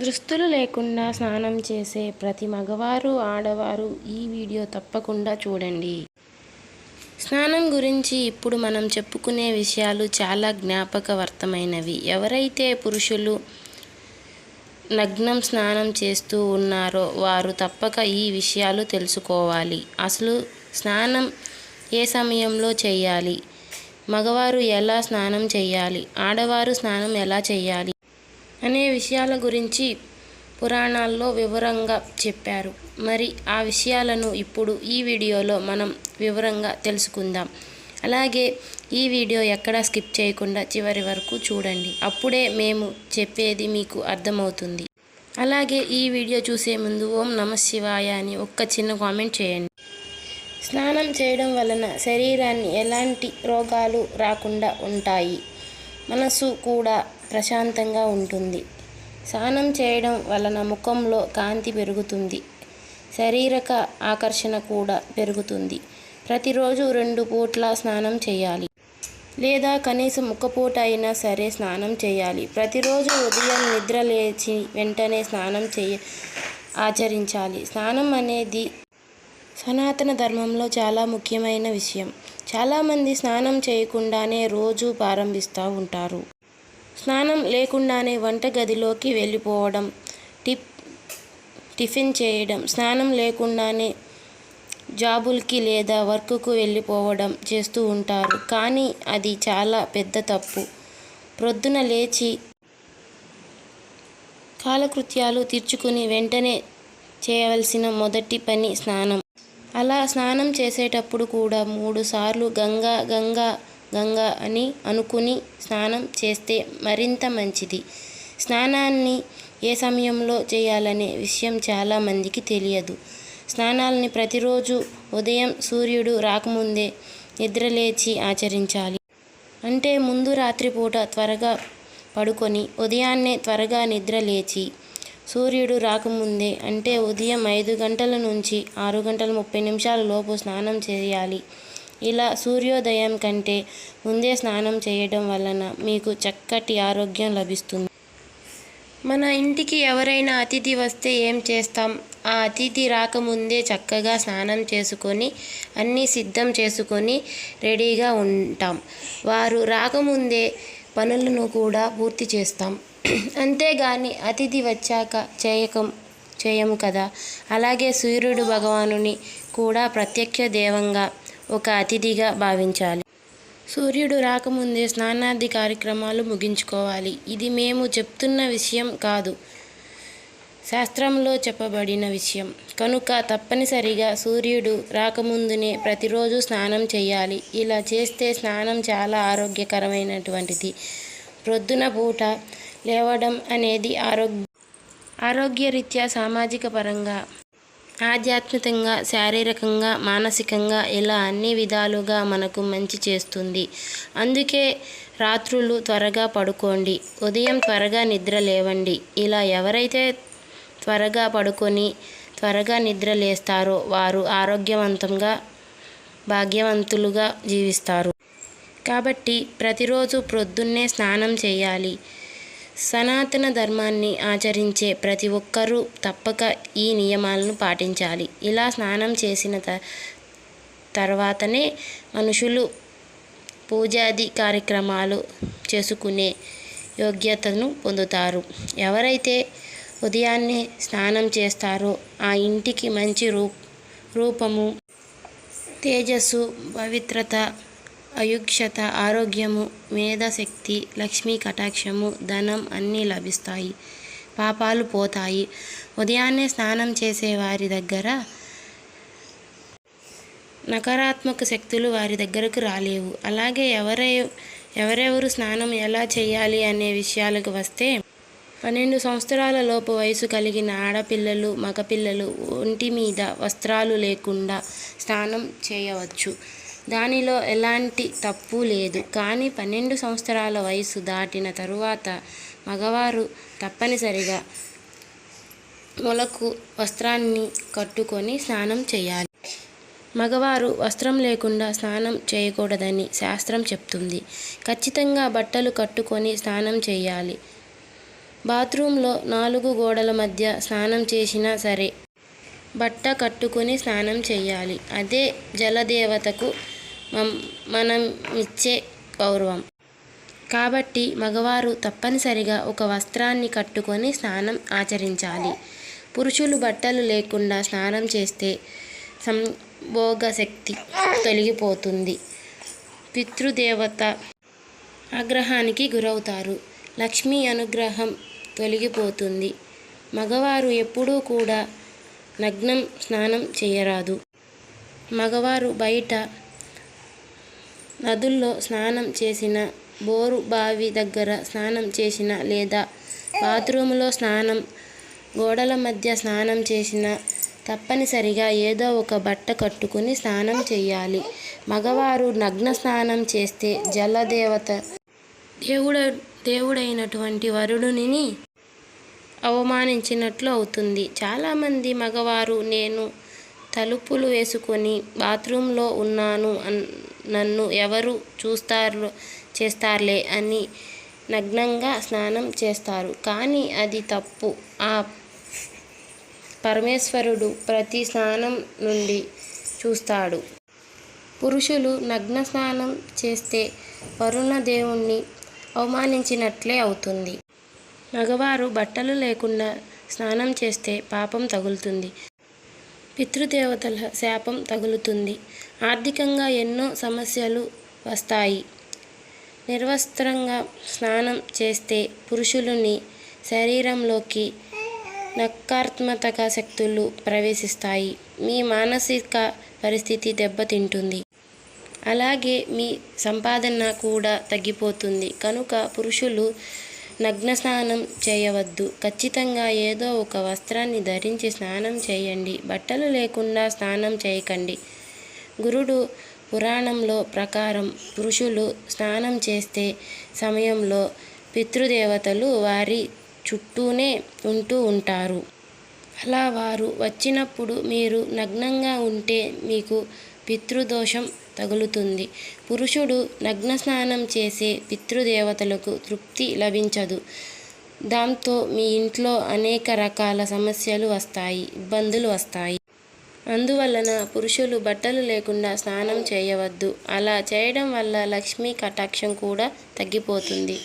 దుస్తులు లేకుండా స్నానం చేసే ప్రతి మగవారు ఆడవారు ఈ వీడియో తప్పకుండా చూడండి. స్నానం గురించి ఇప్పుడు మనం చెప్పుకునే విషయాలు చాలా జ్ఞాపకవర్తమైనవి. ఎవరైతే పురుషులు నగ్నం స్నానం చేస్తూ ఉన్నారో వారు తప్పక ఈ విషయాలు తెలుసుకోవాలి. అసలు స్నానం ఏ సమయంలో చేయాలి? మగవారు ఎలా స్నానం చేయాలి? ఆడవారు స్నానం ఎలా చేయాలి? అనే విషయాల గురించి పురాణాల్లో వివరంగా చెప్పారు. మరి ఆ విషయాలను ఇప్పుడు ఈ వీడియోలో మనం వివరంగా తెలుసుకుందాం. అలాగే ఈ వీడియో ఎక్కడా స్కిప్ చేయకుండా చివరి వరకు చూడండి. అప్పుడే మేము చెప్పేది మీకు అర్థమవుతుంది. అలాగే ఈ వీడియో చూసే ముందు ఓం నమ శివాయ అని ఒక్క చిన్న కామెంట్ చేయండి. స్నానం చేయడం వలన శరీరాన్ని ఎలాంటి రోగాలు రాకుండా ఉంటాయి? మనసు కూడా ప్రశాంతంగా ఉంటుంది. స్నానం చేయడం వలన ముఖంలో కాంతి పెరుగుతుంది. శారీరక ఆకర్షణ కూడా పెరుగుతుంది. ప్రతిరోజు రెండు పూట్ల స్నానం చేయాలి. లేదా కనీసం ఒక పూట అయినా సరే స్నానం చేయాలి. ప్రతిరోజు ఉదయం నిద్ర లేచి వెంటనే స్నానం చేయ ఆచరించాలి. స్నానం అనేది సనాతన ధర్మంలో చాలా ముఖ్యమైన విషయం. చాలామంది స్నానం చేయకుండానే రోజు ప్రారంభిస్తూ ఉంటారు. స్నానం లేకుండానే వంటగదిలోకి వెళ్ళిపోవడం టిప్ టిఫిన్ చేయడం స్నానం లేకుండానే జాబులకి లేదా వర్క్కు వెళ్ళిపోవడం చేస్తూ ఉంటారు. కానీ అది చాలా పెద్ద తప్పు. ప్రొద్దున లేచి కాలకృత్యాలు తీర్చుకుని వెంటనే చేయవలసిన మొదటి పని స్నానం. అలా స్నానం చేసేటప్పుడు కూడా మూడు సార్లు గంగా గంగా గంగా అని అనుకుని స్నానం చేస్తే మరింత మంచిది. స్నానాన్ని ఏ సమయంలో చేయాలనే విషయం చాలామందికి తెలియదు. స్నానాలని ప్రతిరోజు ఉదయం సూర్యుడు రాకముందే నిద్రలేచి ఆచరించాలి. అంటే ముందు రాత్రిపూట త్వరగా పడుకొని ఉదయాన్నే త్వరగా నిద్రలేచి సూర్యుడు రాకముందే అంటే ఉదయం ఐదు గంటల నుంచి ఆరు గంటల ముప్పై నిమిషాల లోపు స్నానం చేయాలి. ఇలా సూర్యోదయం కంటే ముందే స్నానం చేయడం వలన మీకు చక్కటి ఆరోగ్యం లభిస్తుంది. మన ఇంటికి ఎవరైనా అతిథి వస్తే ఏం చేస్తాం? ఆ అతిథి రాకముందే చక్కగా స్నానం చేసుకొని అన్నీ సిద్ధం చేసుకొని రెడీగా ఉంటాం. వారు రాకముందే పనులను కూడా పూర్తి చేస్తాం. అంతేగాని అతిథి వచ్చాక చేయకం చేయము కదా. అలాగే సూర్యుడు భగవానుని కూడా ప్రత్యక్ష దేవంగా ఒక అతిథిగా భావించాలి. సూర్యుడు రాకముందే స్నానాది కార్యక్రమాలు ముగించుకోవాలి. ఇది మేము చెప్తున్న విషయం కాదు. శాస్త్రంలో చెప్పబడిన విషయం. కనుక తప్పనిసరిగా సూర్యుడు రాకముందునే ప్రతిరోజు స్నానం చేయాలి. ఇలా చేస్తే స్నానం చాలా ఆరోగ్యకరమైనటువంటిది. ప్రొద్దున పూట లేవడం అనేది ఆరోగ్య ఆరోగ్యరీత్యా సామాజిక పరంగా ఆధ్యాత్మికంగా శారీరకంగా మానసికంగా ఇలా అన్ని విధాలుగా మనకు మంచి చేస్తుంది. అందుకే రాత్రులు త్వరగా పడుకోండి. ఉదయం త్వరగా నిద్ర లేవండి. ఇలా ఎవరైతే త్వరగా పడుకొని త్వరగా నిద్ర లేస్తారో వారు ఆరోగ్యవంతంగా భాగ్యవంతులుగా జీవిస్తారు. కాబట్టి ప్రతిరోజు ప్రొద్దున్నే స్నానం చేయాలి. సనాతన ధర్మాన్ని ఆచరించే ప్రతి ఒక్కరూ తప్పక ఈ నియమాలను పాటించాలి. ఇలా స్నానం చేసిన త తర్వాతనే మనుషులు పూజాది కార్యక్రమాలు చేసుకునే యోగ్యతను పొందుతారు. ఎవరైతే ఉదయాన్నే స్నానం చేస్తారో ఆ ఇంటికి మంచి రూ రూపము తేజస్సు పవిత్రత అయుక్షత ఆరోగ్యము మేధశక్తి లక్ష్మీ కటాక్షము ధనం అన్నీ లభిస్తాయి. పాపాలు పోతాయి. ఉదయాన్నే స్నానం చేసే వారి దగ్గర నకారాత్మక శక్తులు వారి దగ్గరకు రాలేవు. అలాగే ఎవరై ఎవరెవరు స్నానం ఎలా చేయాలి అనే విషయాలకు వస్తే పన్నెండు సంవత్సరాల లోపు వయసు కలిగిన ఆడపిల్లలు మగపిల్లలు ఒంటి మీద వస్త్రాలు లేకుండా స్నానం చేయవచ్చు. దానిలో ఎలాంటి తప్పు లేదు. కానీ పన్నెండు సంవత్సరాల వయసు దాటిన తరువాత మగవారు తప్పనిసరిగా మొలకు వస్త్రాన్ని కట్టుకొని స్నానం చేయాలి. మగవారు వస్త్రం లేకుండా స్నానం చేయకూడదని శాస్త్రం చెప్తుంది. ఖచ్చితంగా బట్టలు కట్టుకొని స్నానం చేయాలి. బాత్రూంలో నాలుగు గోడల మధ్య స్నానం చేసినా సరే బట్ట కట్టుకుని స్నానం చేయాలి అదే జలదేవతకు మనం ఇచ్చే గౌరవం. కాబట్టి మగవారు తప్పనిసరిగా ఒక వస్త్రాన్ని కట్టుకొని స్నానం ఆచరించాలి. పురుషులు బట్టలు లేకుండా స్నానం చేస్తే సంభోగ శక్తి తొలగిపోతుంది. పితృదేవత ఆగ్రహానికి గురవుతారు. లక్ష్మీ అనుగ్రహం తొలగిపోతుంది. మగవారు ఎప్పుడూ కూడా నగ్నం స్నానం చేయరాదు. మగవారు బయట నదుల్లో స్నానం చేసిన బోరు బావి దగ్గర స్నానం చేసిన లేదా బాత్రూంలో స్నానం గోడల మధ్య స్నానం చేసిన తప్పనిసరిగా ఏదో ఒక బట్ట కట్టుకుని స్నానం చేయాలి. మగవారు నగ్న స్నానం చేస్తే జలదేవత దేవుడ దేవుడైనటువంటి వరుడుని అవమానించినట్లు అవుతుంది. చాలామంది మగవారు నేను తలుపులు వేసుకొని బాత్రూంలో ఉన్నాను అన్ నన్ను ఎవరు చూస్తారు చేస్తారులే అని నగ్నంగా స్నానం చేస్తారు. కానీ అది తప్పు. ఆ పరమేశ్వరుడు ప్రతి స్నానం నుండి చూస్తాడు. పురుషులు నగ్న స్నానం చేస్తే వరుణ దేవుణ్ణి అవమానించినట్లే అవుతుంది. మగవారు బట్టలు లేకుండా స్నానం చేస్తే పాపం తగులుతుంది. పితృదేవతల శాపం తగులుతుంది. ఆర్థికంగా ఎన్నో సమస్యలు వస్తాయి. నిర్వస్త్రంగా స్నానం చేస్తే పురుషులని శరీరంలోకి నకారాత్మక శక్తులు ప్రవేశిస్తాయి. మీ మానసిక పరిస్థితి దెబ్బతింటుంది. అలాగే మీ సంపాదన కూడా తగ్గిపోతుంది. కనుక పురుషులు నగ్న స్నానం చేయవద్దు. ఖచ్చితంగా ఏదో ఒక వస్త్రాన్ని ధరించి స్నానం చేయండి. బట్టలు లేకుండా స్నానం చేయకండి. గురుడు పురాణంలో ప్రకారం పురుషులు స్నానం చేస్తే సమయంలో పితృదేవతలు వారి చుట్టూనే ఉంటూ ఉంటారు. అలా వారు వచ్చినప్పుడు మీరు నగ్నంగా ఉంటే మీకు పితృదోషం తగులుతుంది. పురుషుడు నగ్న స్నానం చేసే పితృదేవతలకు తృప్తి లభించదు. దాంతో మీ ఇంట్లో అనేక రకాల సమస్యలు వస్తాయి ఇబ్బందులు వస్తాయి. అందువలన పురుషులు బట్టలు లేకుండా స్నానం చేయవద్దు. అలా చేయడం వల్ల లక్ష్మీ కటాక్షం కూడా తగ్గిపోతుంది.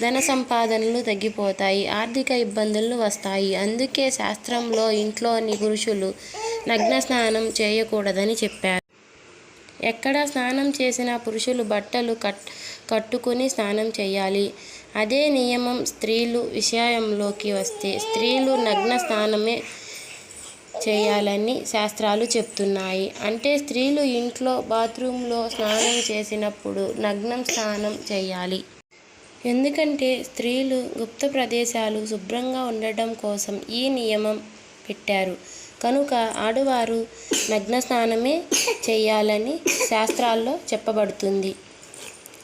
ధన సంపాదనలు తగ్గిపోతాయి ఆర్థిక ఇబ్బందులు వస్తాయి. అందుకే శాస్త్రంలో ఇంట్లోని పురుషులు నగ్న స్నానం చేయకూడదని చెప్పారు. ఎక్కడ స్నానం చేసిన పురుషులు బట్టలు కట్ కట్టుకుని స్నానం చేయాలి. అదే నియమం స్త్రీలు విషయంలోకి వస్తే స్త్రీలు నగ్న స్నానమే చేయాలని శాస్త్రాలు చెప్తున్నాయి. అంటే స్త్రీలు ఇంట్లో బాత్రూంలో స్నానం చేసినప్పుడు నగ్నం స్నానం చేయాలి. ఎందుకంటే స్త్రీలు గుప్త ప్రదేశాలు శుభ్రంగా ఉండటం కోసం ఈ నియమం పెట్టారు. కనుక ఆడవారు నగ్న స్నానమే చేయాలని శాస్త్రాల్లో చెప్పబడుతుంది.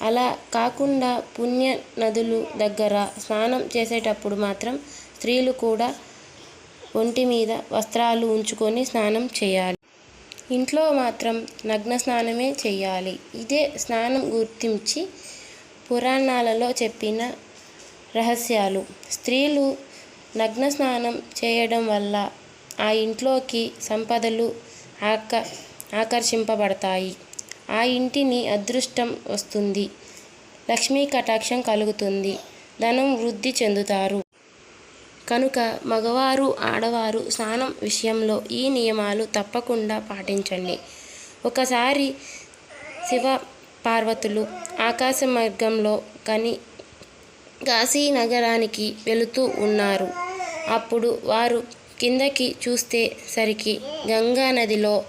అలా కాకుండా పుణ్య నదులు దగ్గర స్నానం చేసేటప్పుడు మాత్రం స్త్రీలు కూడా ఒంటి మీద వస్త్రాలు ఉంచుకొని స్నానం చేయాలి. ఇంట్లో మాత్రం నగ్న స్నానమే చేయాలి. ఇదే స్నానం గుర్తించి పురాణాలలో చెప్పిన రహస్యాలు. స్త్రీలు నగ్న స్నానం చేయడం వల్ల ఆ ఇంట్లోకి సంపదలు ఆక ఆకర్షింపబడతాయి. ఆ ఇంటిని అదృష్టం వస్తుంది. లక్ష్మీ కటాక్షం కలుగుతుంది. ధనం వృద్ధి చెందుతారు. కనుక మగవారు ఆడవారు స్నానం విషయంలో ఈ నియమాలు తప్పకుండా పాటించండి. ఒకసారి శివ పార్వతులు ఆకాశ మార్గంలో కని కాశీ నగరానికి వెళుతూ ఉన్నారు. అప్పుడు వారు కిందకి చూస్తే సరికి గంగా నదిలో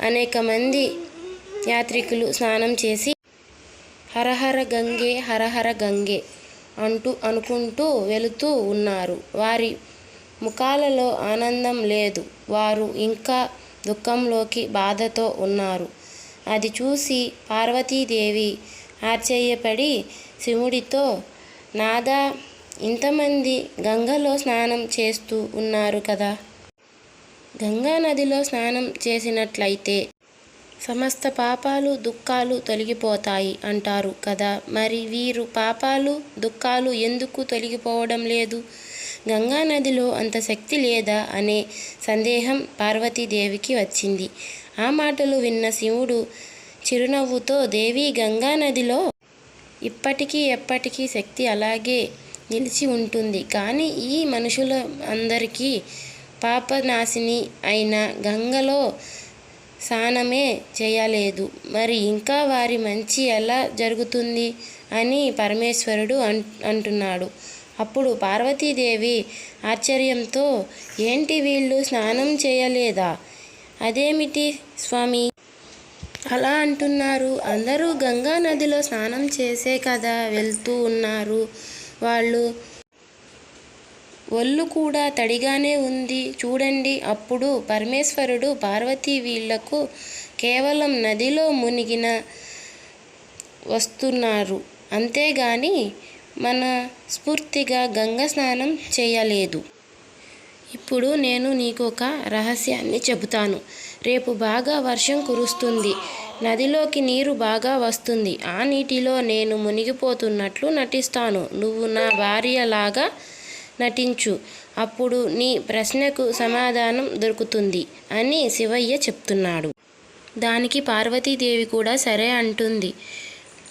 అనేక మంది యాత్రికులు స్నానం చేసి హరహర గంగే హరహర గంగే అంటూ అనుకుంటూ వెళుతూ ఉన్నారు. వారి ముఖాలలో ఆనందం లేదు. వారు ఇంకా దుఃఖంలోకి బాధతో ఉన్నారు. అది చూసి పార్వతీదేవి ఆశ్చర్యపడి శివుడితో నాదా ఇంతమంది గంగలో స్నానం చేస్తూ ఉన్నారు కదా. గంగా నదిలో స్నానం చేసినట్లయితే సమస్త పాపాలు దుఃఖాలు తొలగిపోతాయి అంటారు కదా. మరి వీరు పాపాలు దుఃఖాలు ఎందుకు తొలగిపోవడం లేదు? గంగా నదిలో అంత శక్తి లేదా అనే సందేహం పార్వతీదేవికి వచ్చింది. ఆ మాటలు విన్న శివుడు చిరునవ్వుతో దేవి గంగా నదిలో ఇప్పటికీ ఎప్పటికీ శక్తి అలాగే నిలిచి ఉంటుంది. కానీ ఈ మనుషుల అందరికీ పాపనాశిని అయిన గంగలో స్నానమే చేయలేదు. మరి ఇంకా వారి మంచి ఎలా జరుగుతుంది అని పరమేశ్వరుడు అన్ అంటున్నాడు. అప్పుడు పార్వతీదేవి ఆశ్చర్యంతో ఏంటి వీళ్ళు స్నానం చేయలేదా? అదేమిటి స్వామి? అలా అంటున్నారు. అందరూ గంగా నదిలో స్నానం చేసే కదా వెళ్తూ ఉన్నారు. వాళ్ళు. ఒళ్ళు కూడా తడిగానే ఉంది. చూడండి అప్పుడు పరమేశ్వరుడు పార్వతీ వీళ్ళకు కేవలం నదిలో మునిగిన వస్తున్నారు. అంతేగాని మన స్ఫూర్తిగా గంగ స్నానం చేయలేదు. ఇప్పుడు నేను నీకు ఒక రహస్యాన్ని చెబుతాను. రేపు బాగా వర్షం కురుస్తుంది. నదిలోకి నీరు బాగా వస్తుంది. ఆ నీటిలో నేను మునిగిపోతున్నట్లు నటిస్తాను. నువ్వు నా భార్యలాగా నటించు. అప్పుడు నీ ప్రశ్నకు సమాధానం దొరుకుతుంది అని శివయ్య చెప్తున్నాడు. దానికి పార్వతీదేవి కూడా సరే అంటుంది.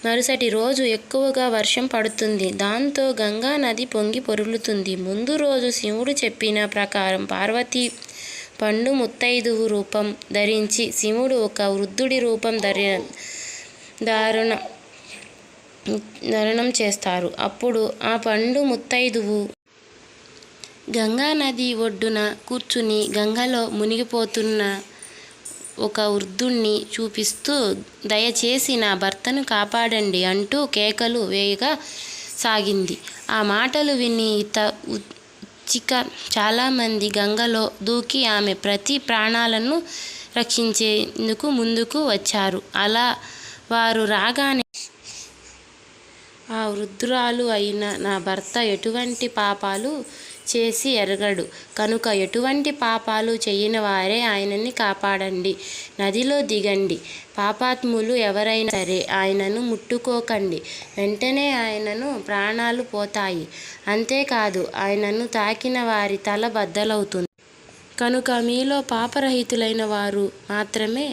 మరుసటి రోజు ఎక్కువగా వర్షం పడుతుంది. దాంతో గంగా నది పొంగి పొరులుతుంది. ముందు రోజు శివుడు చెప్పిన ప్రకారం పార్వతి పండు ముత్తైదువు రూపం ధరించి శివుడు ఒక వృద్ధుడి రూపం ధరి దారుణ ధరణం చేస్తారు. అప్పుడు ఆ పండు ముత్తైదువు గంగా నది ఒడ్డున కూర్చుని గంగలో మునిగిపోతున్న ఒక వృద్ధుణ్ణి చూపిస్తూ దయచేసి నా భర్తను కాపాడండి అంటూ కేకలు వేయగా సాగింది. ఆ మాటలు విని ఇత చిక చాలామంది గంగలో దూకి ఆమె ప్రతి ప్రాణాలను రక్షించేందుకు ముందుకు వచ్చారు. అలా వారు రాగానే ఆ వృద్ధురాలు అయిన నా భర్త ఎటువంటి పాపాలు చేసి ఎరగడు. కనుక ఎటువంటి పాపాలు చేయని వారే ఆయనని కాపాడండి. నదిలో దిగండి. పాపాత్ములు ఎవరైనా సరే ఆయనను ముట్టుకోకండి. వెంటనే ఆయనను ప్రాణాలు పోతాయి. అంతేకాదు ఆయనను తాకిన వారి తల బద్దలవుతుంది. కనుక మీలో పాపరహితులైన వారు మాత్రమే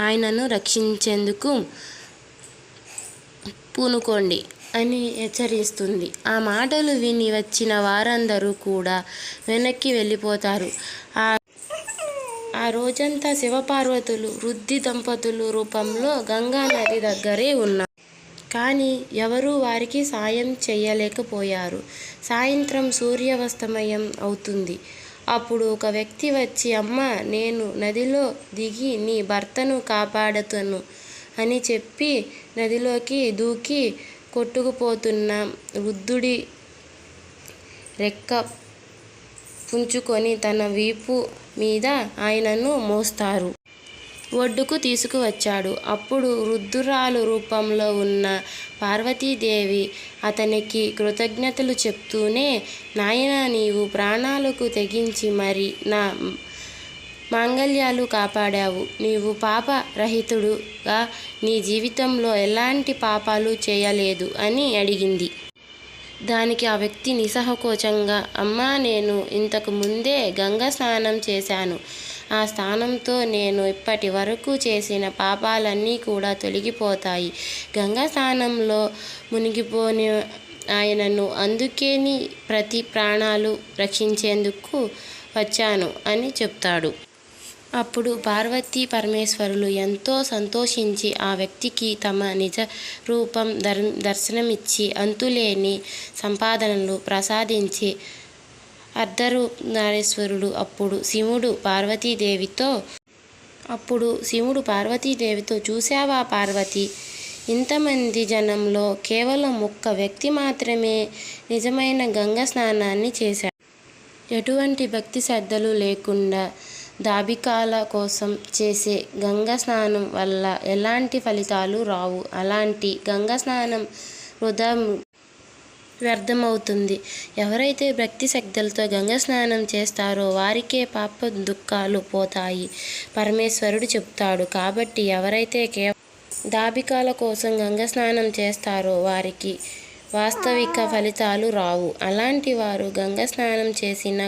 ఆయనను రక్షించేందుకు పూనుకోండి. అని హెచ్చరిస్తుంది. ఆ మాటలు విని వచ్చిన వారందరూ కూడా వెనక్కి వెళ్ళిపోతారు. ఆ ఆ రోజంతా శివపార్వతులు వృద్ధి దంపతులు రూపంలో గంగా నది దగ్గరే ఉన్నారు. కానీ ఎవరూ వారికి సాయం చేయలేకపోయారు. సాయంత్రం సూర్యాస్తమయం అవుతుంది. అప్పుడు ఒక వ్యక్తి వచ్చి అమ్మ నేను నదిలో దిగి నీ భర్తను కాపాడుతాను అని చెప్పి నదిలోకి దూకి కొట్టుకుపోతున్న వృద్ధుడి రెక్క పుంచుకొని తన వీపు మీద ఆయనను మోస్తారు. ఒడ్డుకు తీసుకువచ్చాడు. అప్పుడు వృద్ధురాలు రూపంలో ఉన్న పార్వతీదేవి అతనికి కృతజ్ఞతలు చెప్తూనే నాయన నీవు ప్రాణాలకు తెగించి మరి నా మాంగళ్యాలు కాపాడావు. నీవు పాప రహితుడుగా నీ జీవితంలో ఎలాంటి పాపాలు చేయలేదు అని అడిగింది. దానికి ఆ వ్యక్తి నిస్సహకోచంగా అమ్మా నేను ఇంతకు ముందే గంగా స్నానం చేశాను. ఆ స్నానంతో నేను ఇప్పటి వరకు చేసిన పాపాలన్నీ కూడా తొలగిపోతాయి. గంగా స్నానంలో మునిగిపోని ఆయనను అందుకేని ప్రతి ప్రాణాలు రక్షించేందుకు వచ్చాను అని చెప్తాడు. అప్పుడు పార్వతీ పరమేశ్వరులు ఎంతో సంతోషించి ఆ వ్యక్తికి తమ నిజ రూపం దర్ దర్శనమిచ్చి అంతులేని సంపాదనలు ప్రసాదించి అర్ధరూపనారేశ్వరుడు అప్పుడు శివుడు పార్వతీదేవితో అప్పుడు శివుడు పార్వతీదేవితో చూశావా పార్వతి? ఇంతమంది జనంలో కేవలం ఒక్క వ్యక్తి మాత్రమే నిజమైన గంగ స్నానాన్ని చేశాడు. ఎటువంటి భక్తి శ్రద్ధలు లేకుండా దాబికాల కోసం చేసే గంగా స్నానం వల్ల ఎలాంటి ఫలితాలు రావు? అలాంటి గంగా స్నానం వృధా వ్యర్థమవుతుంది. ఎవరైతే భక్తి శక్తులతో గంగ స్నానం చేస్తారో వారికే పాప దుఃఖాలు పోతాయి. పరమేశ్వరుడు చెప్తాడు. కాబట్టి ఎవరైతే కే దాబికాల కోసం గంగ స్నానం చేస్తారో వారికి వాస్తవిక ఫలితాలు రావు. అలాంటి వారు గంగ స్నానం చేసిన